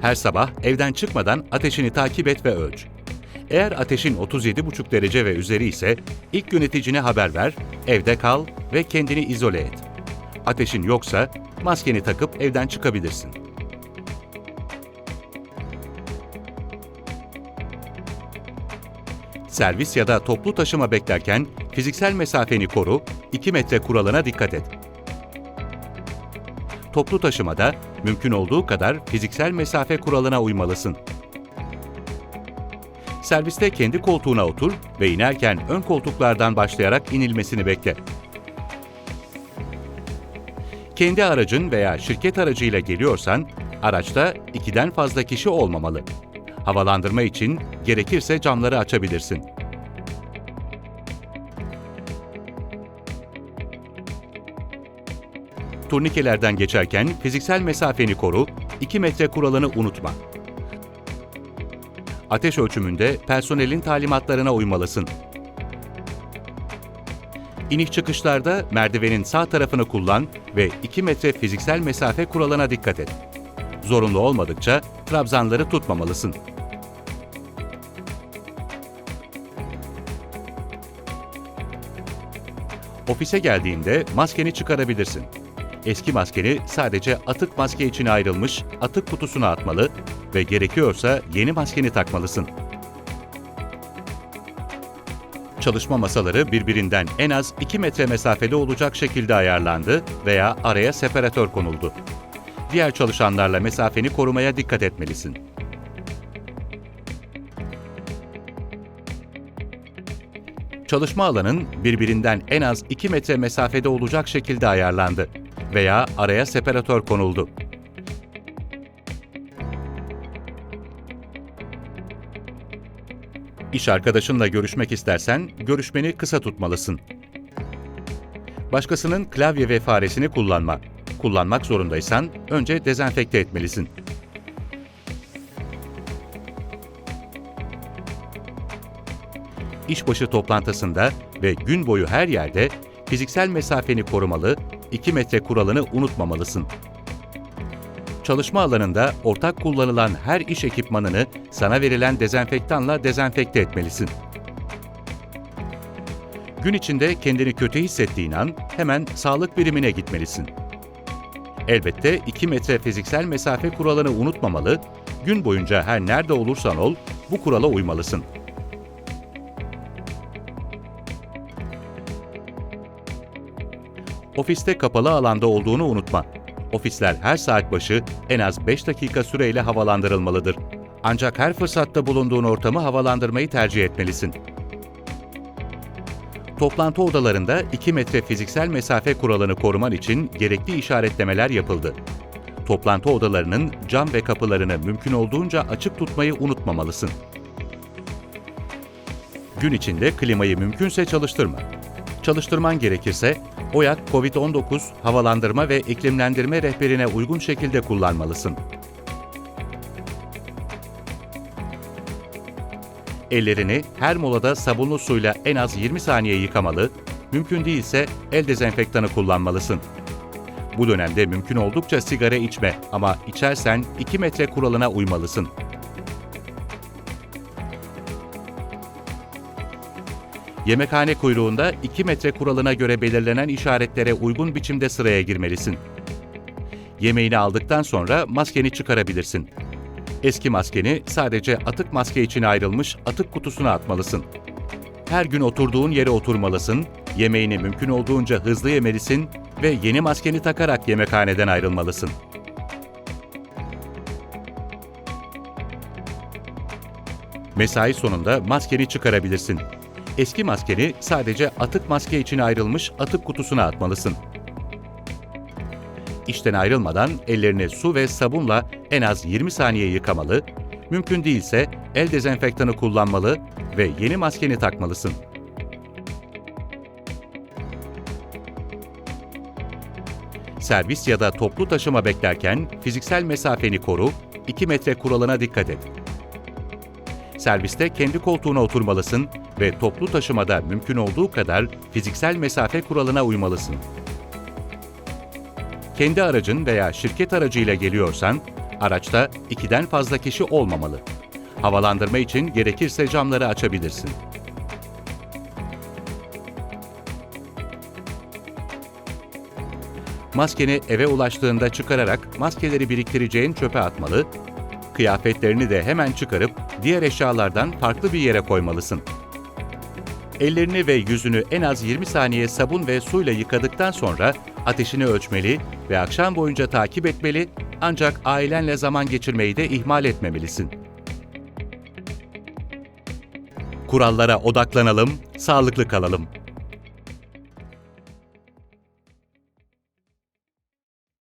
Her sabah evden çıkmadan ateşini takip et ve ölç. Eğer ateşin 37,5 derece ve üzeri ise ilk yöneticine haber ver, evde kal ve kendini izole et. Ateşin yoksa maskeni takıp evden çıkabilirsin. Servis ya da toplu taşıma beklerken fiziksel mesafeni koru, 2 metre kuralına dikkat et. Toplu taşımada mümkün olduğu kadar fiziksel mesafe kuralına uymalısın. Serviste kendi koltuğuna otur ve inerken ön koltuklardan başlayarak inilmesini bekle. Kendi aracın veya şirket aracıyla geliyorsan, araçta ikiden fazla kişi olmamalı. Havalandırma için gerekirse camları açabilirsin. Turnikelerden geçerken fiziksel mesafeni koru, 2 metre kuralını unutma. Ateş ölçümünde personelin talimatlarına uymalısın. İniş çıkışlarda merdivenin sağ tarafını kullan ve 2 metre fiziksel mesafe kuralına dikkat et. Zorunlu olmadıkça trabzanları tutmamalısın. Ofise geldiğinde maskeni çıkarabilirsin. Eski maskeni sadece atık maske için ayrılmış atık kutusuna atmalı ve gerekiyorsa yeni maskeni takmalısın. Çalışma masaları birbirinden en az 2 metre mesafede olacak şekilde ayarlandı veya araya separatör konuldu. Diğer çalışanlarla mesafeni korumaya dikkat etmelisin. Çalışma alanın birbirinden en az 2 metre mesafede olacak şekilde ayarlandı veya araya separatör konuldu. İş arkadaşınla görüşmek istersen görüşmeni kısa tutmalısın. Başkasının klavye ve faresini kullanma. Kullanmak zorundaysan önce dezenfekte etmelisin. İşbaşı toplantısında ve gün boyu her yerde fiziksel mesafeni korumalı, 2 metre kuralını unutmamalısın. Çalışma alanında ortak kullanılan her iş ekipmanını sana verilen dezenfektanla dezenfekte etmelisin. Gün içinde kendini kötü hissettiğin an hemen sağlık birimine gitmelisin. Elbette 2 metre fiziksel mesafe kuralını unutmamalı, gün boyunca her nerede olursan ol bu kurala uymalısın. Ofiste kapalı alanda olduğunu unutma. Ofisler her saat başı en az 5 dakika süreyle havalandırılmalıdır. Ancak her fırsatta bulunduğun ortamı havalandırmayı tercih etmelisin. Toplantı odalarında 2 metre fiziksel mesafe kuralını koruman için gerekli işaretlemeler yapıldı. Toplantı odalarının cam ve kapılarını mümkün olduğunca açık tutmayı unutmamalısın. Gün içinde klimayı mümkünse çalıştırma. Çalıştırman gerekirse OYAK COVID-19 havalandırma ve iklimlendirme rehberine uygun şekilde kullanmalısın. Ellerini her molada sabunlu suyla en az 20 saniye yıkamalı, mümkün değilse el dezenfektanı kullanmalısın. Bu dönemde mümkün oldukça sigara içme ama içersen 2 metre kuralına uymalısın. Yemekhane kuyruğunda 2 metre kuralına göre belirlenen işaretlere uygun biçimde sıraya girmelisin. Yemeğini aldıktan sonra maskeni çıkarabilirsin. Eski maskeni sadece atık maske için ayrılmış atık kutusuna atmalısın. Her gün oturduğun yere oturmalısın, yemeğini mümkün olduğunca hızlı yemelisin ve yeni maskeni takarak yemekhaneden ayrılmalısın. Mesai sonunda maskeni çıkarabilirsin. Eski maskeni sadece atık maske için ayrılmış atık kutusuna atmalısın. İşten ayrılmadan ellerini su ve sabunla en az 20 saniye yıkamalı, mümkün değilse el dezenfektanı kullanmalı ve yeni maskeni takmalısın. Servis ya da toplu taşıma beklerken fiziksel mesafeni koru, 2 metre kuralına dikkat et. Serviste kendi koltuğuna oturmalısın ve toplu taşımada mümkün olduğu kadar fiziksel mesafe kuralına uymalısın. Kendi aracın veya şirket aracıyla geliyorsan, Araçta ikiden fazla kişi olmamalı. Havalandırma için gerekirse camları açabilirsin. Maskeni eve ulaştığında çıkararak maskeleri biriktireceğin çöpe atmalı, kıyafetlerini de hemen çıkarıp diğer eşyalardan farklı bir yere koymalısın. Ellerini ve yüzünü en az 20 saniye sabun ve suyla yıkadıktan sonra ateşini ölçmeli ve akşam boyunca takip etmeli ancak ailenle zaman geçirmeyi de ihmal etmemelisin. Kurallara odaklanalım, sağlıklı kalalım.